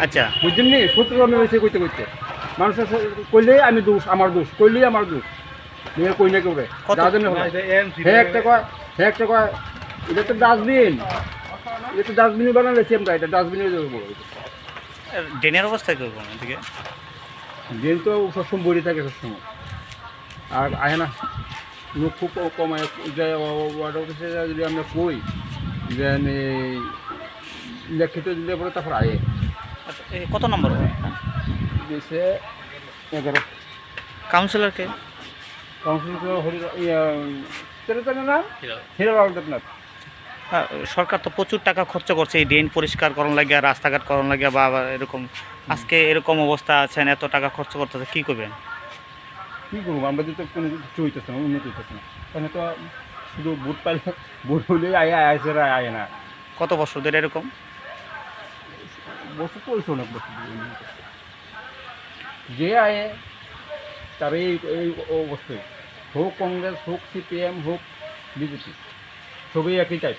আচ্ছা বুঝছেন নি সূত্র আমি হয়েছে কইতে কইতে মানুষের কইলেই আমি দোষ আমার দোষ কইলেই আমার দোষ নিয়ে কই না কেউ রে কত- যা জন্য হে একটা কয় হে একটা কয় এটা তো ডাস্টবিন এটা তো ডাস্টবিন বানালেছি আমরা এটা ডাস্টবিনে ড্রেনের অবস্থা করব এদিকে দিন তো সবসময় বড়ি থাকে সবসময় আর আহে না লোক খুব কমায় যে যদি আমরা কই যে আমি লিখিত দিলে পরে তারপর আয়ে। আচ্ছা, এ কত নম্বর দিয়েছে এগারো। কাউন্সিলরকে কাউন্সিল হরি ইয়া হিরালাল দেবনাথ। হ্যাঁ, সরকার তো প্রচুর টাকা খরচ করছে এই ড্রেন পরিষ্কার করণ লাগিয়া রাস্তাঘাট করণ লাগিয়া বা বা এরকম আজকে এরকম অবস্থা আছেন এত টাকা খরচ করতেছে কি করবেন? কী করব? আমরা তো কোনো কিছু হইতেছে না উন্নতি হইতেছে না। তাহলে তো শুধু ভোট পাইলে ভোট হইলেই আয় আয়সে আয় না। কত বছর ধরে এরকম বছর চলছে অনেক বছর। যে আয়ে তার এই এই অবস্থায়, হোক কংগ্রেস, হোক সিপিএম, হোক বিজেপি, সবই একই টাইপ